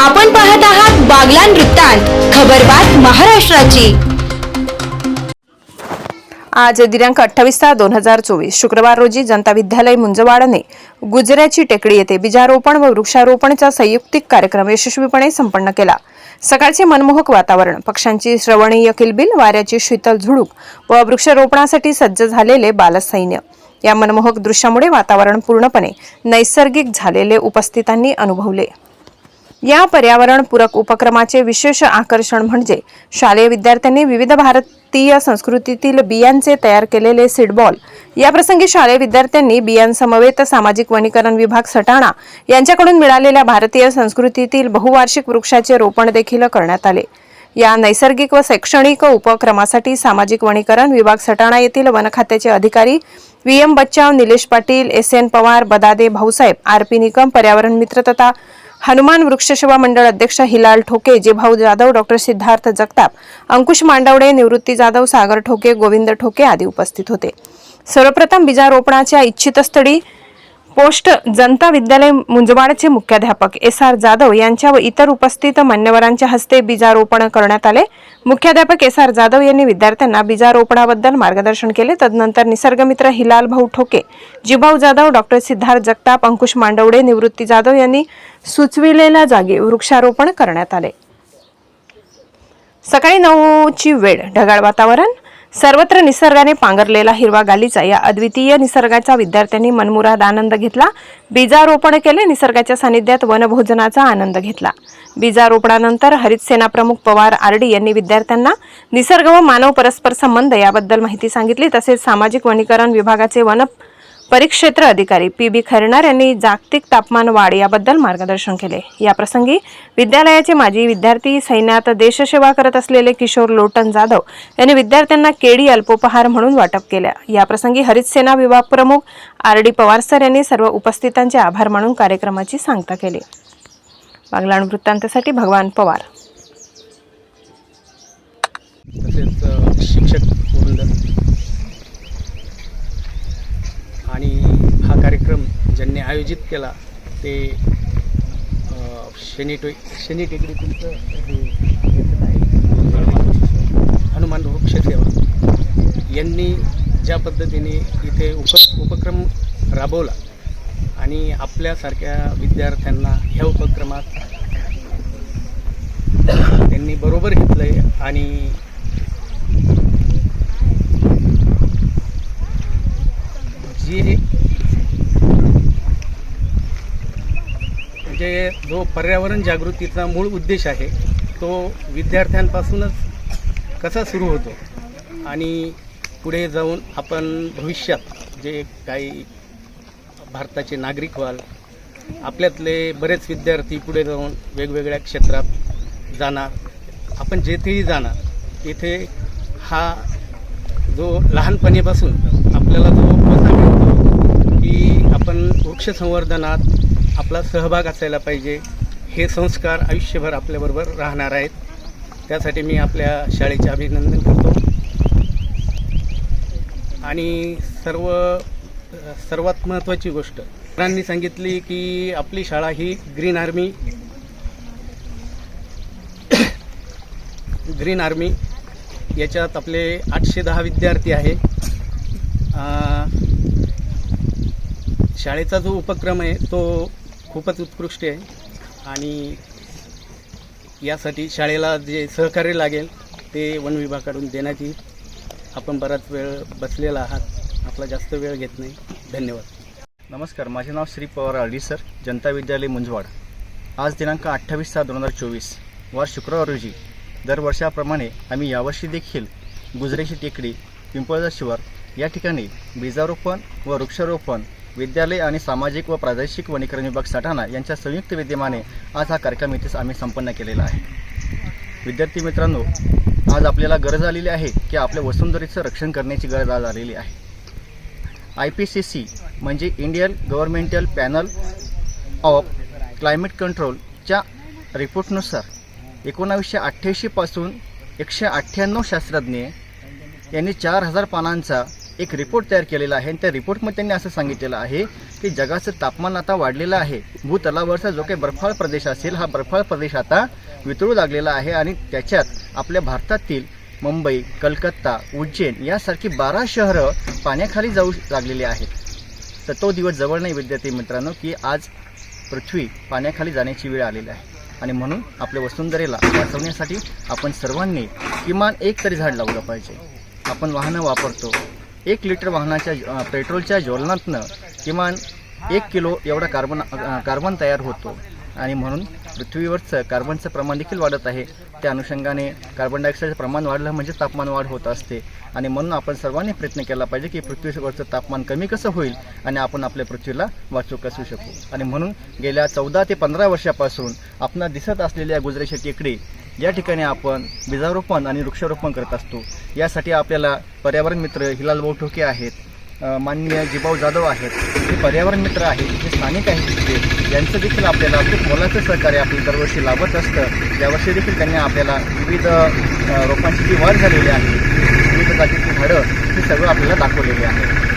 आपण पाहत आहात बागला वृत्तांत खबरबात महाराष्ट्राची. आज दिनांक अठ्ठावीस सहा दोन हजार चोवीस शुक्रवार रोजी जनता विद्यालय मुंजवाडने गुजऱ्याची टेकडी येथे बीजारोपण व वृक्षारोपणचा संयुक्तिक कार्यक्रम यशस्वीपणे संपन्न केला. सकाळचे मनमोहक वातावरण पक्ष्यांची श्रवणीय किलबिल वाऱ्याची शीतल झुडूक व वृक्षारोपणासाठी सज्ज झालेले बालसैन्य. या मनमोहक दृश्यामुळे वातावरण पूर्णपणे नैसर्गिक झालेले उपस्थितांनी अनुभवले. या पर्यावरणपूरक उपक्रमाचे विशेष आकर्षण म्हणजे शालेय विद्यार्थ्यांनी विविध भारतीय संस्कृतीतील बियांचे तयार केलेले सीडबॉल या प्रसंगी शालेय विद्यार्थ्यांनी बियांसमवेत सामाजिक वनीकरण विभाग सटाणा यांच्याकडून मिळालेल्या भारतीय संस्कृतीतील बहुवार्षिक वृक्षाचे रोपण देखील करण्यात आले. या नैसर्गिक व शैक्षणिक उपक्रमासाठी सामाजिक वनीकरण विभाग सटाणा येथील वनखात्याचे अधिकारी V M Bachchav Nilesh Patil S N Pawar Badade Bhausaheb R P Nikam पर्यावरण मित्र तथा हनुमान वृक्षसेवा मंडळ अध्यक्ष हिलाल ठोके जेभाऊ जाधव डॉक्टर सिद्धार्थ जगताप अंकुश मांडवडे निवृत्ती जाधव सागर ठोके गोविंद ठोके आदी उपस्थित होते. सर्वप्रथम बीजारोपणाच्या इच्छितस्थळी पोस्ट जनता विद्यालय मुंजवाडचे मुख्याध्यापक एस आर जाधव यांच्या व इतर उपस्थित मान्यवरांच्या हस्ते बीजारोपण करण्यात आले. मुख्याध्यापक एस आर जाधव यांनी विद्यार्थ्यांना बीजारोपणाबद्दल मार्गदर्शन केले. तदनंतर निसर्गमित्र हिलाल भाऊ ठोके जिभाऊ जाधव डॉक्टर सिद्धार्थ जगताप अंकुश मांडवडे निवृत्ती जाधव यांनी सुचविलेल्या जागी वृक्षारोपण करण्यात आले. सकाळी नऊची वेळ ढगाळ वातावरण. सर्वत्र निसर्गाने पांघरलेला हिरवा गालीचा या अद्वितीय निसर्गाचा विद्यार्थ्यांनी मनमुराद आनंद घेतला. बीजारोपण केले निसर्गाच्या सानिध्यात वनभोजनाचा आनंद घेतला. बीजारोपणानंतर हरित सेना प्रमुख पवार आरडी यांनी विद्यार्थ्यांना निसर्ग व मानव परस्पर संबंध याबद्दल माहिती सांगितली. तसेच सामाजिक वनीकरण विभागाचे वन परिक्षेत्र अधिकारी पी बी खरणार यांनी जागतिक तापमान वाढ याबद्दल मार्गदर्शन केले. या प्रसंगी विद्यालयाचे माजी विद्यार्थी सैन्यात देशसेवा करत असलेले किशोर लोटन जाधव यांनी विद्यार्थ्यांना केडी अल्पोपहार म्हणून वाटप केल्या या प्रसंगी हरित सेना विभाग प्रमुख आर डी पवार सर यांनी सर्व उपस्थितांचे आभार मानून कार्यक्रमाची सांगता केली. बागलाण वृत्तांतासाठी भगवान पवार. तसेच शिक्षक वृंद आणि हा कार्यक्रम ज्यांनी आयोजित केला ते अ, शनी टो शनी हनुमान वृक्षसेवा. यांनी ज्या पद्धतीने इथे उप उपक्रम राबवला आणि आपल्यासारख्या विद्यार्थ्यांना ह्या उपक्रमात त्यांनी बरोबर घेतलं आहे आणि जी म्हणजे जो पर्यावरण जागृतीचा मूळ उद्देश आहे तो विद्यार्थ्यांपासूनच कसा सुरू होतो? आणि पुढे जाऊन आपण भविष्यात जे काही भारताचे नागरिक व्हाल आपल्यातले बरेच विद्यार्थी पुढे जाऊन वेगवेगळ्या क्षेत्रात जाणार आपण जेथेही जाणार तिथे हा जो लहानपणीपासून आपल्याला जो मौका मिळतो की आपण वृक्ष संवर्धनात आपला सहभाग असायला पाहिजे. हे संस्कार आयुष्यभर आपल्याबरोबर राहणार आहेत. त्यासाठी मी आपल्या शाळेचे अभिनंदन करतो. आणि सर्व सर्वात महत्त्वाची गोष्ट सरांनी सांगितली की आपली शाळा ही ग्रीन आर्मी ग्रीन आर्मी याच्यात आपले आठशे दहा विद्यार्थी आहे. शाळेचा जो उपक्रम आहे तो खूपच उत्कृष्ट आहे. आणि यासाठी शाळेला जे सहकार्य लागेल ते वन विभागाकडून देण्यात येईल. आपण बराच वेळ बसलेला आहात. आपला जास्त वेळ घेत नाही. धन्यवाद. नमस्कार माझे नाव श्री पवार आळवी सर जनता विद्यालय मुंजवाड. आज दिनांक अठ्ठावीस सहा दोन हजार चोवीस वार शुक्रवार रोजी. दरवर्षाप्रमाणे आम्ही यावर्षी देखील गुजरेची टेकडी पिंपळजा शिवार या ठिकाणी बीजारोपण व वृक्षारोपण विद्यालय आणि सामाजिक व प्रादेशिक वनीकरण विभाग सटाणा यांच्या संयुक्त विद्यमाने आज हा कार्यक्रम इथेच आम्ही संपन्न केलेला आहे. विद्यार्थी मित्रांनो आज आपल्याला गरज आलेली आहे की आपल्या वसुंधरीचं रक्षण करण्याची गरज आज आलेली आहे. आय पी सी सी म्हणजे Indian governmental panel of climate कंट्रोलच्या रिपोर्टनुसार एकोणावीसशे अठ्ठ्याऐंशीपासून एकशे अठ्ठ्याण्णव शास्त्रज्ञ यांनी चार हजार पानांचा एक रिपोर्ट तयार केलेला आहे. आणि त्या रिपोर्टमध्ये त्यांनी असं सांगितलेलं आहे की जगाचं तापमान आता वाढलेलं आहे. भूतलावरचा जो काही बर्फाळ प्रदेश असेल हा बर्फाळ प्रदेश आता वितळू लागलेला आहे. आणि त्याच्यात आपल्या भारतातील मुंबई कलकत्ता उज्जैन यासारखी बारा शहरं पाण्याखाली जाऊ लागलेली आहेत. तर तो दिवस जवळ नाही विद्यार्थी मित्रांनो की आज पृथ्वी पाण्याखाली जाण्याची वेळ आलेली आहे. आणि म्हणून आपल्या वसुंधरेला वाचवण्यासाठी आपण सर्वांनी किमान एक तरी झाड लावलं पाहिजे. आपण वाहनं वापरतो एक लिटर वाहनाच्या पेट्रोलच्या ज्वलनातनं किमान एक किलो एवढा कार्बन कार्बन तयार होतो. आणि म्हणून पृथ्वीवरचं कार्बनचं प्रमाण देखील वाढत आहे. त्या अनुषंगाने कार्बन डायऑक्साईडचं प्रमाण वाढलं म्हणजे तापमान वाढ होत असते. आणि म्हणून आपण सर्वांनी प्रयत्न केला पाहिजे की पृथ्वीवरचं तापमान कमी कसं होईल आणि आपण आपल्या पृथ्वीला वाचू कसू शकू. आणि म्हणून गेल्या चौदा ते पंधरा वर्षापासून आपण दिसत असलेल्या गुजराची टेकडी या ठिकाणी आपण बीजारोपण आणि वृक्षारोपण करत असतो. यासाठी आपल्याला पर्यावरण मित्र हिलाल भाऊ ठोके आहेत माननीय जिबाऊ जाधव आहेत. हे पर्यावरण मित्र आहेत जे स्थानिक आहेत तिथे. यांचं देखील आपल्याला खूप मोलाचं सहकार्य आपल्याला दरवर्षी लाभत असतं. यावर्षी देखील त्यांनी आपल्याला विविध रोपांची जी वाढ झालेली आहे विविध जातीची झाडं हे सगळं आपल्याला दाखवलेली आहे.